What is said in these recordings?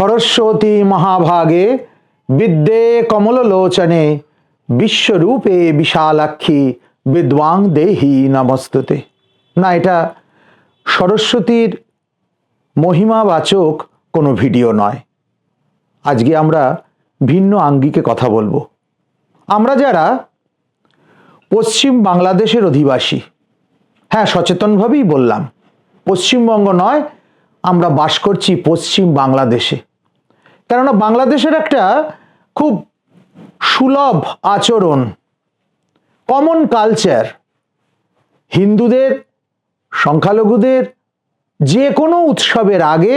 সরস্বতী মহাভাগে বিদ্যে কমললোচনে বিশ্বরূপে বিশালাক্ষী বিদ্বাং দেহি নমস্তুতে। না, এটা সরস্বতীর মহিমাবাচক কোনো ভিডিও নয়। আজকে আমরা ভিন্ন আঙ্গিকে কথা বলব। আমরা যারা পশ্চিম বাংলাদেশের অধিবাসী হ্যাঁ সচেতনভাবেই বললাম, পশ্চিমবঙ্গ নয়, আমরা বাস করছি পশ্চিম বাংলাদেশে। কেননা বাংলাদেশের একটা খুব সুলভ আচরণ কমন কালচার হিন্দুদের, সংখ্যালঘুদের যে কোনো উৎসবের আগে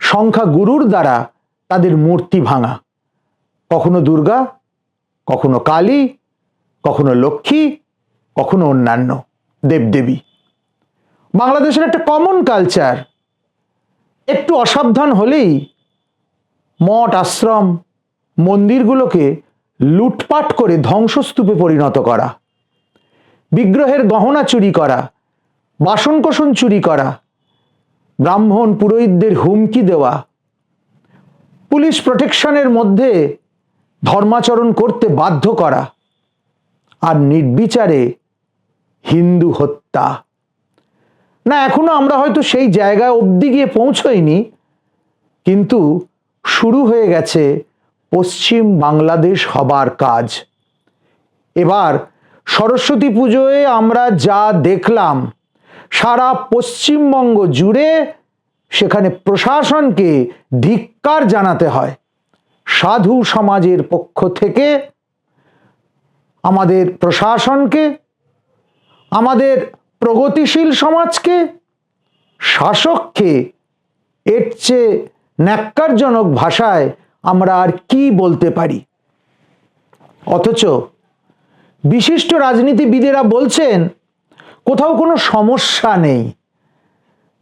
সংখ্যা গুরুর দ্বারা তাদের মূর্তি ভাঙা। কখনো দুর্গা, কখনো কালী, কখনো লক্ষ্মী, কখনো অন্যান্য দেবদেবী। বাংলাদেশের একটা কমন কালচার একটু অসাবধান হলেই মঠ, আশ্রম, মন্দিরগুলোকে লুটপাট করে ধ্বংসস্তূপে পরিণত করা। বিগ্রহের গহনা চুরি করা, বাসনকোসন চুরি করা, ব্রাহ্মণ পুরোহিতদের হুমকি দেওয়া। পুলিশ প্রোটেকশনের মধ্যে ধর্মাচরণ করতে বাধ্য করা আর নির্বিচারে হিন্দু হত্যা। না, এখনও আমরা হয়তো সেই জায়গায় অবধি গিয়ে পৌঁছইনি, কিন্তু শুরু হয়ে গেছে পশ্চিম বাংলাদেশ হবার কাজ। এবার সরস্বতী পুজোয় আমরা যা দেখলাম, সারা পশ্চিমবঙ্গ জুড়ে সেখানে প্রশাসনকে ধিক্কার জানাতে হয়। সাধু সমাজের পক্ষ থেকে আমাদের প্রশাসনকে, আমাদের প্রগতিশীল সমাজকে, শাসককে এর চেয়ে ন্যাক্কারজনক ভাষায় আমরা আর কি বলতে পারি? অথচ বিশিষ্ট রাজনীতিবিদেরা বলছেন, কোথাও কোনো সমস্যা নেই।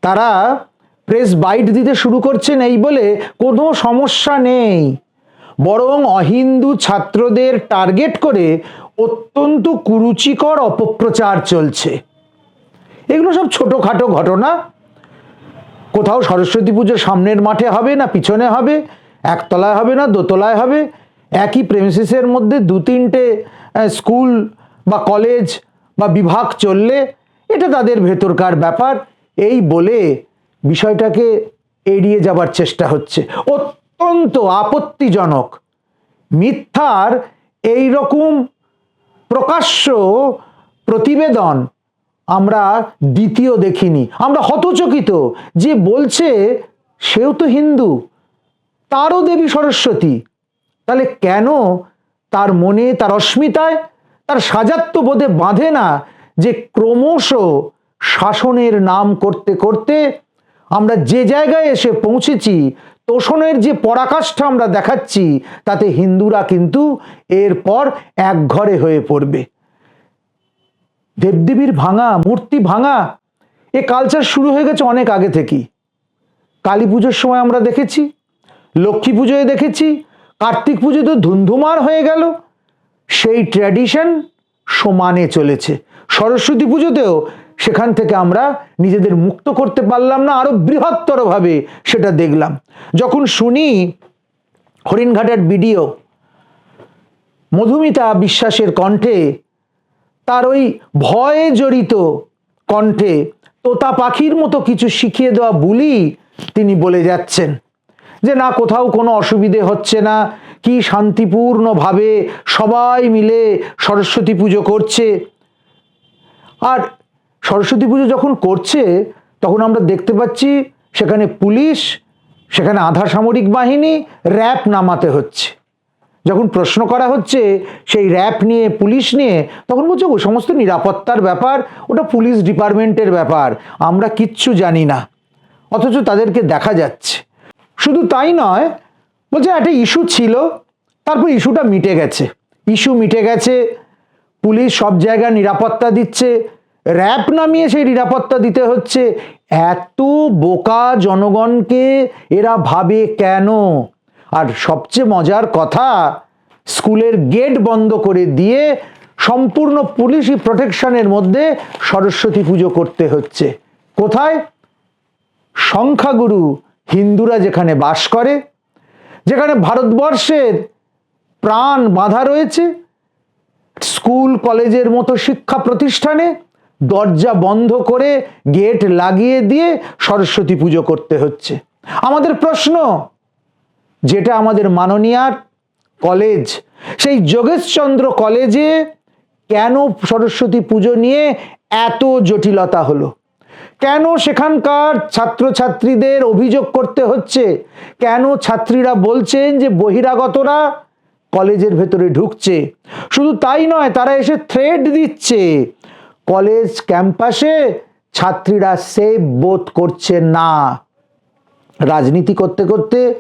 তারা প্রেস বাইট দিতে শুরু করছেন এই বলে কোনো সমস্যা নেই। বরং অহিন্দু ছাত্রদের টার্গেট করে অত্যন্ত কুরুচিকর অপপ্রচার চলছে। এগুলো সব ছোটোখাটো ঘটনা। কোথাও সরস্বতী পুজো সামনের মাঠে হবে না পিছনে হবে, একতলায় হবে না দোতলায় হবে, একই প্রেমিসিসের মধ্যে দু তিনটে স্কুল বা কলেজ বা বিভাগ চললে এটা তাদের ভেতরকার ব্যাপার। এই বলে বিষয়টাকে এড়িয়ে যাবার চেষ্টা হচ্ছে। অত্যন্ত আপত্তিজনক। মিথ্যার এই রকম প্রকাশ্য প্রতিবেদন আমরা দ্বিতীয় দেখিনি, আমরা হতচকিত যে বলছে, সেও তো হিন্দু, তারও দেবী সরস্বতী, তাহলে কেন তার মনে, তার অস্মিতায়, তার সাজাত্য বোধে বাঁধে না যে ক্রমশ শাসনের নাম করতে করতে আমরা যে জায়গায় এসে পৌঁছেছি, তোষণের যে পরাকাষ্ঠা আমরা দেখাচ্ছি, তাতে হিন্দুরা কিন্তু এরপর এক ঘরে হয়ে পড়বে। দেবদেবীর ভাঙা, মূর্তি ভাঙা, এ কালচার শুরু হয়ে গেছে অনেক আগে থেকেই। কালী পুজোর সময় আমরা দেখেছি, লক্ষ্মী পুজোয় দেখেছি, কার্তিক পুজো তো ধুন্ধুমার হয়ে গেল। সেই ট্র্যাডিশন সমানে চলেছে। সরস্বতী পুজোতেও সেখান থেকে আমরা নিজেদের মুক্ত করতে পারলাম না, আরও বৃহত্তরভাবে সেটা দেখলাম। যখন শুনি হরিণঘাটার ভিডিও মধুমিতা বিশ্বাসের কণ্ঠে তার ওই ভয়ে জড়িত কণ্ঠে তোতা পাখির মতো কিছু শিখিয়ে দেওয়া বুলি তিনি বলে যাচ্ছেন যে না, কোথাও কোনো অসুবিধে হচ্ছে না। কি শান্তিপূর্ণভাবে সবাই মিলে সরস্বতী পুজো করছে। আর সরস্বতী পুজো যখন করছে, তখন আমরা দেখতে পাচ্ছি সেখানে পুলিশ, সেখানে আধা সামরিক বাহিনী র্যাপ নামাতে হচ্ছে। যখন প্রশ্ন করা হচ্ছে, সেই র্যাপ নিয়ে, পুলিশ নিয়ে, তখন বলছে, ওই সমস্ত নিরাপত্তার ব্যাপার, ওটা পুলিশ ডিপার্টমেন্টের ব্যাপার, আমরা কিচ্ছু জানি না। অথচ তাদেরকে দেখা যাচ্ছে। শুধু তাই নয়, বলছে, একটা ইস্যু ছিল, তারপর ইস্যুটা মিটে গেছে। ইস্যু মিটে গেছে, পুলিশ সব জায়গায় নিরাপত্তা দিচ্ছে র্যাপ নামিয়ে সেই নিরাপত্তা দিতে হচ্ছে। এত বোকা জনগণকে এরা ভাবে কেন? আর সবচেয়ে মজার কথা, স্কুলের গেট বন্ধ করে দিয়ে সম্পূর্ণ পুলিশি প্রোটেকশনের মধ্যে সরস্বতী পুজো করতে হচ্ছে। কোথায়? সংখ্যাগুরু হিন্দুরা যেখানে বাস করে, যেখানে ভারতবর্ষের প্রাণ বাঁধা রয়েছে, স্কুল, কলেজের মতো শিক্ষা প্রতিষ্ঠানে দরজা বন্ধ করে গেট লাগিয়ে দিয়ে সরস্বতী পুজো করতে হচ্ছে। আমাদের প্রশ্ন যেটা আমাদের মাননীয়ার কলেজ, সেই যোগেশচন্দ্র কলেজে কেন সরস্বতী পুজো নিয়ে এত জটিলতা হলো? কেন সেখানকার ছাত্রছাত্রীদের অভিযোগ করতে হচ্ছে? কেন ছাত্রীরা বলছেন যে বহিরাগতরা কলেজের ভেতরে ঢুকছে? শুধু তাই নয়, তারা এসে থ্রেড দিচ্ছে। কলেজ ক্যাম্পাসে ছাত্রীরা সেফ বোধ করছে না। রাজনীতি করতে করতে,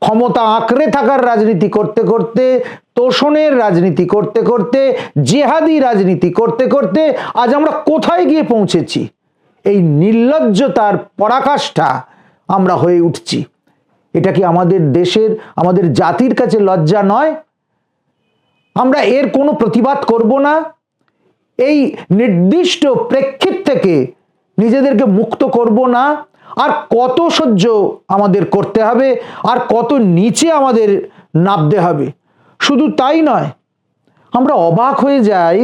ক্ষমতা আঁকড়ে থাকার রাজনীতি করতে করতে, তোষণের রাজনীতি করতে করতে, জেহাদি রাজনীতি করতে করতে আজ আমরা কোথায় গিয়ে পৌঁছেছি? এই নির্লজ্জতার পরাকাষ্ঠা আমরা হয়ে উঠছি। এটা কি আমাদের দেশের, আমাদের জাতির কাছে লজ্জা নয়? আমরা এর কোনো প্রতিবাদ করব না? এই নির্দিষ্ট প্রেক্ষিত থেকে নিজেদেরকে মুক্ত করব না? আর কত সহ্য আমাদের করতে হবে, আর কত নিচে আমাদের নামতে হবে। শুধু তাই নয়, আমরা অবাক হয়ে যাই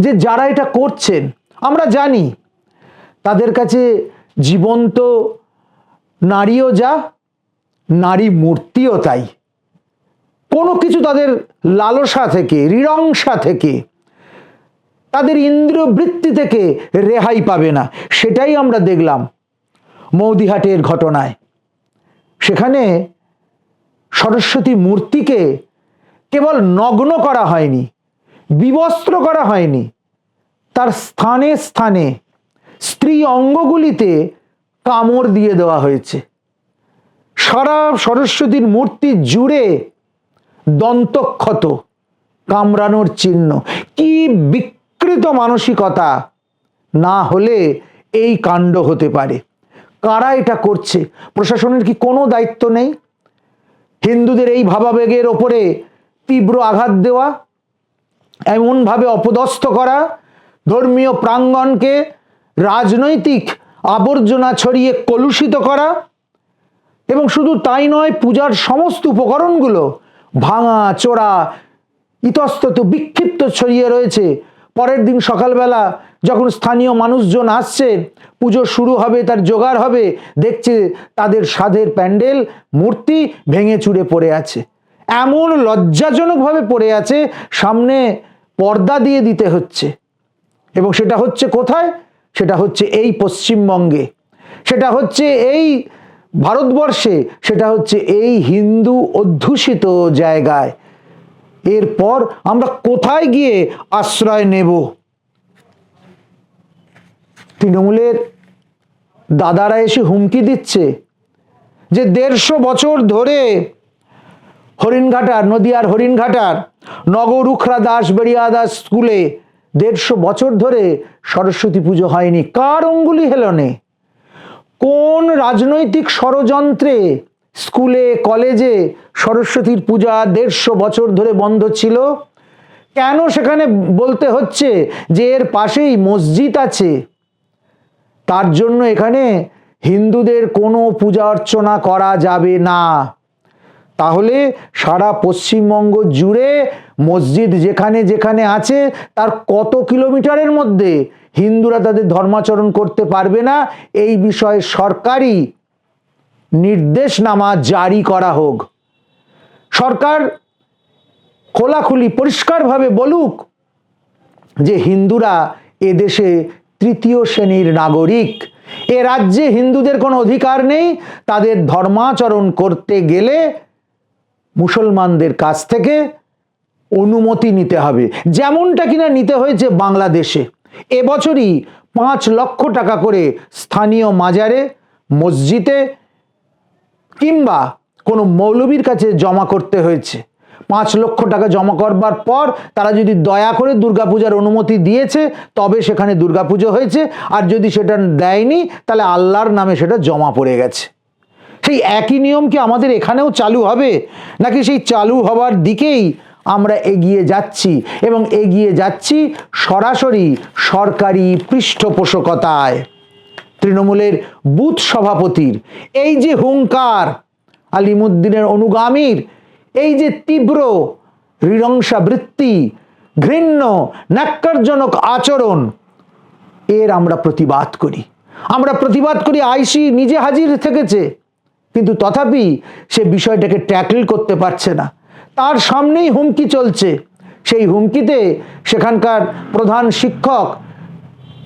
যে যারা এটা করছেন, আমরা জানি তাদের কাছে জীবন্ত নারীও যা, নারী মূর্তিও তাই। কোনো কিছু তাদের লালসা থেকে, রিরংসা থেকে, তাদের ইন্দ্রবৃত্তি থেকে রেহাই পাবে না। সেটাই আমরা দেখলাম। মৌদিহাটের ঘটনায়। সেখানে সরস্বতী মূর্তিকে কেবল নগ্ন করা হয়নি, বিবস্ত্র করা হয়নি, তার স্থানে স্থানে স্ত্রী অঙ্গগুলিতে কামড় দিয়ে দেওয়া হয়েছে। সারা সরস্বতীর মূর্তি জুড়ে দন্তক্ষত, কামড়ানোর চিহ্ন। কি বিকৃত মানসিকতা! না হলে এই কাণ্ড হতে পারে। কারা এটা করছে? প্রশাসনের কি কোনো দায়িত্ব নেই? হিন্দুদের এই ভাবাবেগের ওপরে তীব্র আঘাত দেওয়া, এমনভাবে অপদস্থ করা, ধর্মীয় প্রাঙ্গণকে রাজনৈতিক আবর্জনা ছড়িয়ে কলুষিত করা এবং শুধু তাই নয়, পূজার সমস্ত উপকরণগুলো ভাঙা, চোরা, ইতস্তত, বিক্ষিপ্ত ছড়িয়ে রয়েছে। পরের দিন সকালবেলা যখন স্থানীয় মানুষজন আসছে, পুজো শুরু হবে, তার জোগাড় হবে, দেখছে তাদের সাধের প্যান্ডেল, মূর্তি ভেঙে চুরে পড়ে আছে। এমন লজ্জাজনকভাবে পড়ে আছে, সামনে পর্দা দিয়ে দিতে হচ্ছে। এবং সেটা হচ্ছে কোথায়? সেটা হচ্ছে এই পশ্চিমবঙ্গে। সেটা হচ্ছে এই ভারতবর্ষে, সেটা হচ্ছে এই হিন্দু অধ্যুষিত জায়গায়। এরপর আমরা কোথায় গিয়ে আশ্রয় নেব? তৃণমূলের দাদারা এসে হুমকি দিচ্ছে যে দেড়শো বছর ধরে হরিণঘাটার, নদিয়ার হরিণঘাটার, নগর উখরা দাস বেড়িয়া দাস স্কুলে দেড়শো বছর ধরে সরস্বতী পুজো হয়নি। কার অঙ্গুলি হেলনে? কোন রাজনৈতিক ষড়যন্ত্রে স্কুলে, কলেজে সরস্বতীর পূজা দেড়শো বছর ধরে বন্ধ ছিল? কেন সেখানে বলতে হচ্ছে যে এর পাশেই মসজিদ আছে? তার জন্য এখানে হিন্দুদের কোনো পূজা অর্চনা করা যাবে না। তাহলে সারা পশ্চিমবঙ্গ জুড়ে মসজিদ যেখানে যেখানে আছে, তার কত কিলোমিটারের মধ্যে হিন্দুরা তাদের ধর্মাচরণ করতে পারবে না, এই বিষয়ে সরকারি নির্দেশনামা জারি করা হোক। সরকার খোলাখুলি পরিষ্কারভাবে বলুক যে হিন্দুরা এদেশে তৃতীয় শ্রেণির নাগরিক। এ রাজ্যে হিন্দুদের কোনো অধিকার নেই। তাদের ধর্মাচরণ করতে গেলে মুসলমানদের কাছ থেকে অনুমতি নিতে হবে। যেমনটা কিনা নিতে হয়েছে বাংলাদেশে। এবছরই পাঁচ লক্ষ টাকা করে স্থানীয় মাজারে, মসজিদে কিংবা কোনো মৌলবীর কাছে জমা করতে হয়েছে। পাঁচ লক্ষ টাকা জমা করবার পর তারা যদি দয়া করে দুর্গাপূজার অনুমতি দিয়েছে, তবে সেখানে দুর্গাপুজো হয়েছে। আর যদি সেটা দেয়নি, তাহলে আল্লাহর নামে সেটা জমা পড়ে গেছে। সেই একই নিয়ম কি আমাদের এখানেও চালু হবে? নাকি সেই চালু হওয়ার দিকেই আমরা এগিয়ে যাচ্ছি? এবং এগিয়ে যাচ্ছি সরাসরি সরকারি পৃষ্ঠপোষকতায়। তৃণমূলের বুথ সভাপতির। এই যে হুঙ্কার আলিমুদ্দিনের অনুগামীর এই যে তীব্র হৃদংসা বৃত্তি ঘৃণ্য, ন্যাক্কারজনক আচরণ, এর আমরা প্রতিবাদ করি। আমরা প্রতিবাদ করি আইসি নিজে হাজির থেকেছে, কিন্তু তথাপি সে বিষয়টাকে ট্যাকল করতে পারছে না। তার সামনেই হুমকি চলছে। সেই হুমকিতে সেখানকার প্রধান শিক্ষক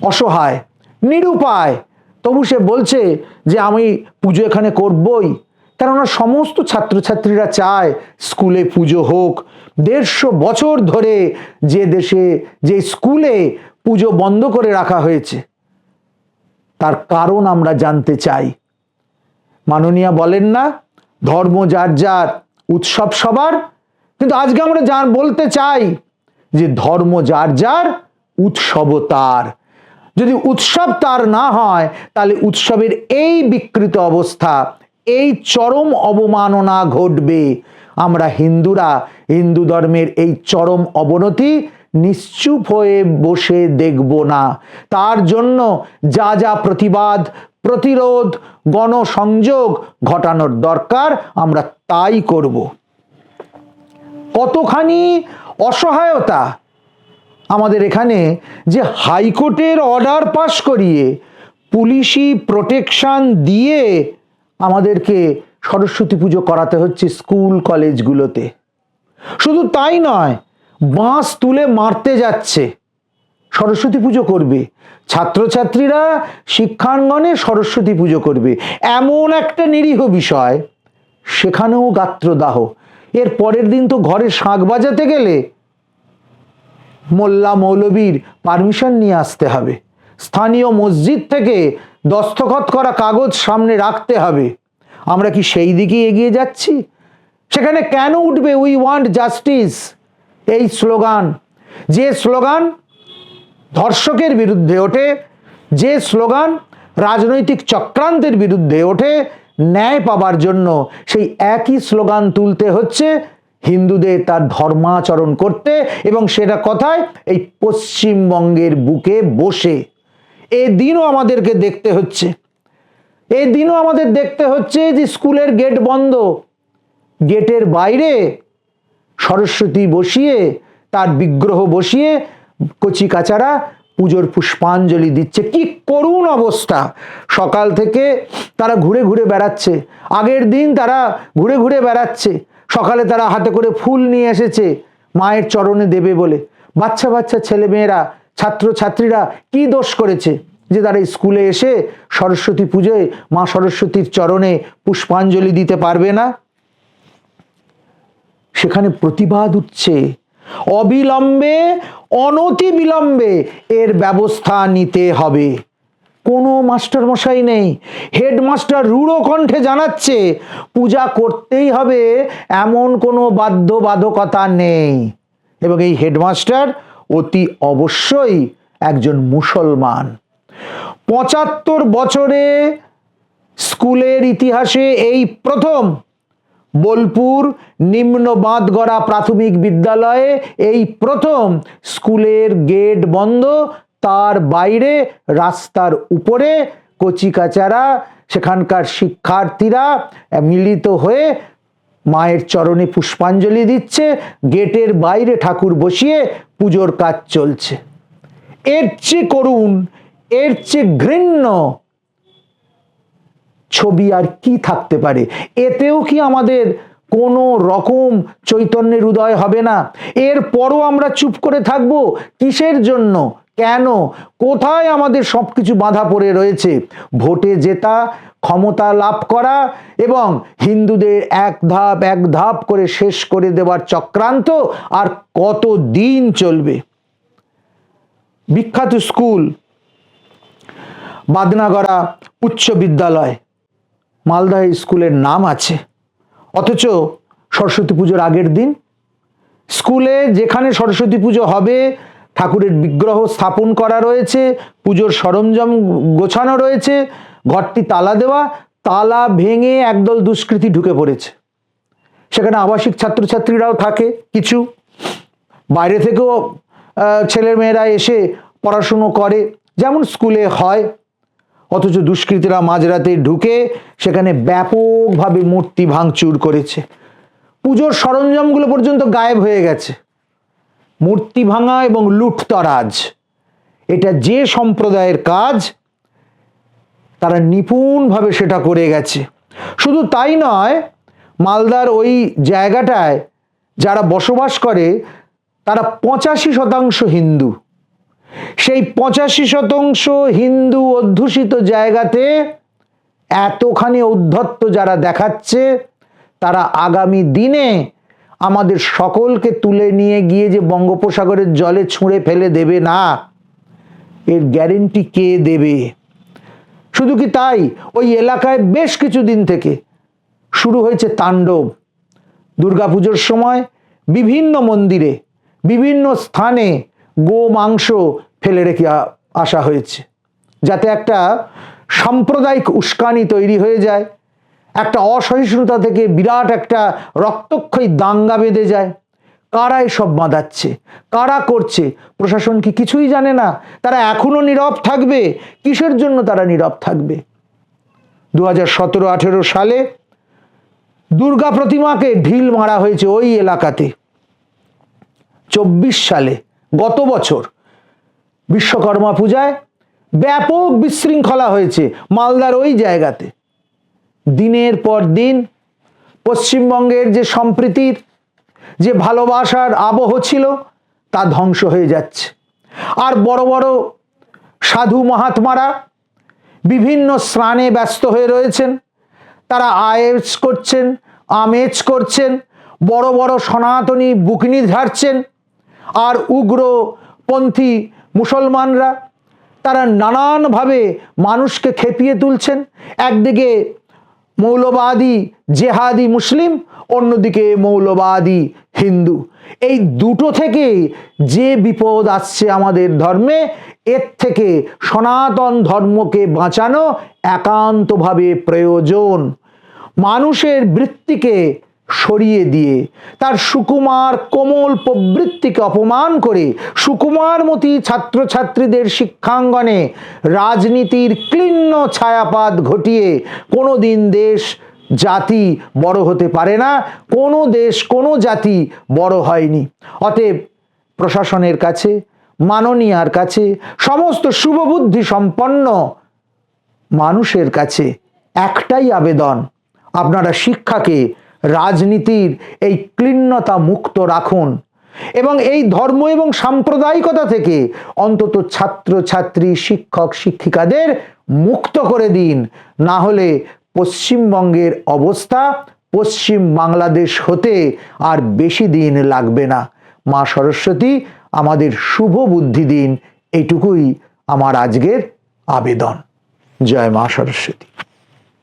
অসহায়, নিরুপায়, তবু সে বলছে যে, আমি পুজো এখানে করবই। কেননা সমস্ত ছাত্রছাত্রীরা চায় স্কুলে পুজো হোক। দেড়শো বছর ধরে যে দেশে, যে স্কুলে পুজো বন্ধ করে রাখা হয়েছে, তার কারণ আমরা জানতে চাই। মাননীয়া বলেন না, ধর্ম যার যার, উৎসব সবার। কিন্তু আজকে আমরা জান বলতে চাই যে ধর্ম যার যার, উৎসব তার। যদি উৎসব তার না হয়, তাহলে উৎসবের এই বিকৃত অবস্থা এই চরম অবমাননা ঘটবে। আমরা হিন্দুরা, হিন্দু ধর্মের এই চরম অবনতি নিশ্চুপ হয়ে বসে দেখব না। তার জন্য যা যা প্রতিবাদ, প্রতিরোধ, গণসংযোগ ঘটানোর দরকার আমরা তাই করব। কতখানি অসহায়তা আমাদের এখানে যে হাইকোর্টের অর্ডার পাশ করিয়ে পুলিশি প্রোটেকশন দিয়ে আমাদেরকে সরস্বতী পুজো করাতে হচ্ছে স্কুল কলেজগুলোতে। শুধু তাই নয়, বাঁশ তুলে মারতে যাচ্ছে। সরস্বতী পুজো করবে। ছাত্রছাত্রীরা শিক্ষাঙ্গনে সরস্বতী পুজো করবে। এমন একটা নিরীহ বিষয়, সেখানেও গাত্রদাহ। এর পরের দিন তো ঘরে শাঁখ বাজাতে গেলে মোল্লা মৌলবীর পারমিশন নিয়ে আসতে হবে। স্থানীয় মসজিদ থেকে দস্তখত করা কাগজ সামনে রাখতে হবে। আমরা কি সেই দিকেই এগিয়ে যাচ্ছি? সেখানে কেন উঠবে উই ওয়ান্ট জাস্টিস এই স্লোগান। যে স্লোগান ধর্ষকের বিরুদ্ধে ওঠে, যে স্লোগান রাজনৈতিক চক্রান্তের বিরুদ্ধে ওঠে, ন্যায় পাবার জন্য সেই একই স্লোগান তুলতে হচ্ছে হিন্দুদের তার ধর্মাচরণ করতে এবং সেটা কথায় এই পশ্চিমবঙ্গের বুকে বসে। এ দিনও আমাদেরকে দেখতে হচ্ছে। এই দিনও আমাদের দেখতে হচ্ছে যে স্কুলের গেট বন্ধ। গেটের বাইরে সরস্বতী বসিয়ে, তার বিগ্রহ বসিয়ে কচি কাচারা পুজোর পুষ্পাঞ্জলি দিচ্ছে। কি করুণ অবস্থা! সকাল থেকে তারা ঘুরে ঘুরে বেড়াচ্ছে। আগের দিন তারা ঘুরে ঘুরে বেড়াচ্ছে। সকালে তারা হাতে করে ফুল নিয়ে এসেছে, মায়ের চরণে দেবে বলে। বাচ্চা বাচ্চা ছেলে মেয়েরা ছাত্র ছাত্রীরা কি দোষ করেছে? যে তারা স্কুলে এসে সরস্বতী পুজোয় মা সরস্বতীর চরণে পুষ্পাঞ্জলি দিতে পারবে না? সেখানে প্রতিবাদ উঠছে। অবিলম্বে অনতি বিলম্বে এর ব্যবস্থা নিতে হবে। কোনো মাস্টার মশাই নেই। হেডমাস্টার রূঢ় কণ্ঠে জানাচ্ছে, পূজা করতেই হবে, এমন কোনো বাধ্যবাধকতা নেই। এবং এই হেডমাস্টার অতি অবশ্যই একজন মুসলমান। পঁচাত্তর বছরে স্কুলের ইতিহাসে এই প্রথম বোলপুর নিম্ন বাঁধগড়া প্রাথমিক বিদ্যালয়ে এই প্রথম স্কুলের গেট বন্ধ, তার বাইরে রাস্তার উপরে কচিকাচারা, সেখানকার শিক্ষার্থীরা মিলিত হয়ে মায়ের চরণে পুষ্পাঞ্জলি দিচ্ছে, গেটের বাইরে ঠাকুর বসিয়ে পুজোর কাজ চলছে। এর চেয়ে করুন এর চেয়ে ঘৃণ্য ছবি আর কি থাকতে পারে? এতেও কি আমাদের কোনো রকম চৈতন্যের উদয় হবে না? এরপরও আমরা চুপ করে থাকব? কিসের জন্য? কেন? কোথায় আমাদের সব কিছু বাধা পড়ে রয়েছে? ভোটে জেতা, ক্ষমতা লাভ করা এবং হিন্দুদের এক ধাপ এক ধাপ করে শেষ করে দেওয়ার চক্রান্ত আর কত দিন চলবে? বিখ্যাত স্কুল, বাদনাগড়া উচ্চ বিদ্যালয়, মালদা স্কুলের নাম আছে। অথচ সরস্বতী পুজোর আগের দিন, স্কুলে যেখানে সরস্বতী পুজো হবে ঠাকুরের বিগ্রহ স্থাপন করা রয়েছে, পুজোর সরঞ্জাম গোছানো রয়েছে, ঘরটি তালা দেওয়া, তালা ভেঙে একদল দুষ্কৃতী ঢুকে পড়েছে। সেখানে আবাসিক ছাত্রছাত্রীরাও থাকে, কিছু। বাইরে থেকেও ছেলে মেয়েরা এসে পড়াশুনো করে, যেমন স্কুলে হয়। অথচ দুষ্কৃতীরা মাঝরাতে ঢুকে সেখানে ব্যাপকভাবে মূর্তি ভাঙচুর করেছে। পুজোর সরঞ্জামগুলো পর্যন্ত গায়েব হয়ে গেছে। মূর্তি ভাঙা এবং লুটতরাজ। এটা যে সম্প্রদায়ের কাজ, তারা নিপুণভাবে সেটা করে গেছে। শুধু তাই নয়, মালদার ওই জায়গাটায় যারা বসবাস করে, তারা পঁচাশি শতাংশ হিন্দু। সেই পঁচাশি শতাংশ হিন্দু অধ্যুষিত জায়গাতে এতখানি ঔদ্ধত্য যারা দেখাচ্ছে, তারা আগামী দিনে আমাদের সকলকে তুলে নিয়ে গিয়ে যে বঙ্গোপসাগরের জলে ছুঁড়ে ফেলে দেবে না, এর গ্যারেন্টি কে দেবে? শুধু কি তাই? ওই এলাকায় বেশ কিছুদিন থেকে শুরু হয়েছে তাণ্ডব। দুর্গাপুজোর সময় বিভিন্ন মন্দিরে, বিভিন্ন স্থানে গো মাংস ফেলে রেখে আসা হয়েছে। যাতে একটা সাম্প্রদায়িক উস্কানি তৈরি হয়ে যায়। একটা অসহিষ্ণুতা থেকে বিরাট একটা রক্তক্ষয়ী দাঙ্গা বেঁধে যায়। কারা এসব বাঁধাচ্ছে? কারা করছে? প্রশাসন কি কিছুই জানে না? তারা এখনও নীরব থাকবে? কিসের জন্য তারা নীরব থাকবে? দু হাজার সতেরো আঠেরো সালে দুর্গা প্রতিমাকে ঢিল মারা হয়েছে ওই এলাকাতে। চব্বিশ সালে, গত বছর বিশ্বকর্মা পূজায় ব্যাপক বিশৃঙ্খলা হয়েছে মালদার ওই জায়গাতে। দিনের পর দিন, পশ্চিমবঙ্গের যে সম্প্রীতির, যে ভালোবাসার আবহ ছিল, তা ধ্বংস হয়ে যাচ্ছে। আর বড় বড় সাধু মহাত্মারা বিভিন্ন স্নানে ব্যস্ত হয়ে রয়েছেন। তারা আয়েজ করছেন, আমেজ করছেন, বড় বড় সনাতনী বুকনি ঝাড়ছেন। আর উগ্রপন্থী মুসলমানরা, তারা নানানভাবে মানুষকে খেপিয়ে তুলছেন। একদিকে মৌলবাদী, জেহাদি, মুসলিম, অন্যদিকে মৌলবাদী, হিন্দু। এই দুটো থেকে যে বিপদ আসছে আমাদের ধর্মে, এর থেকে সনাতন ধর্মকে বাঁচানো একান্তভাবে প্রয়োজন। মানুষের বৃত্তিকে সরিয়ে দিয়ে তার সুকুমার কোমল প্রবৃত্তিকে অপমান করে সুকুমারমতি ছাত্রছাত্রীদের শিক্ষাঙ্গনে রাজনীতির ক্লিন্ন ছায়াপাত ঘটিয়ে কোনো দিন দেশ জাতি বড় হতে পারে না, কোনো দেশ, কোনো জাতি বড় হয়নি। অতএব প্রশাসনের কাছে, মাননীয়ার কাছে, সমস্ত শুভবুদ্ধি সম্পন্ন মানুষের কাছে একটাই আবেদন, আপনারা শিক্ষাকে রাজনীতির এই ক্লিন্নতা মুক্ত রাখুন। এবং এই ধর্ম এবং সাম্প্রদায়িকতা থেকে অন্তত ছাত্র ছাত্রী শিক্ষক, শিক্ষিকাদের মুক্ত করে দিন। না হলে পশ্চিমবঙ্গের অবস্থা পশ্চিম বাংলাদেশ হতে আর বেশি দিন লাগবে না। মা সরস্বতী, আমাদের শুভ বুদ্ধি দিন। এটুকুই আমার আজকের আবেদন। জয় মা সরস্বতী।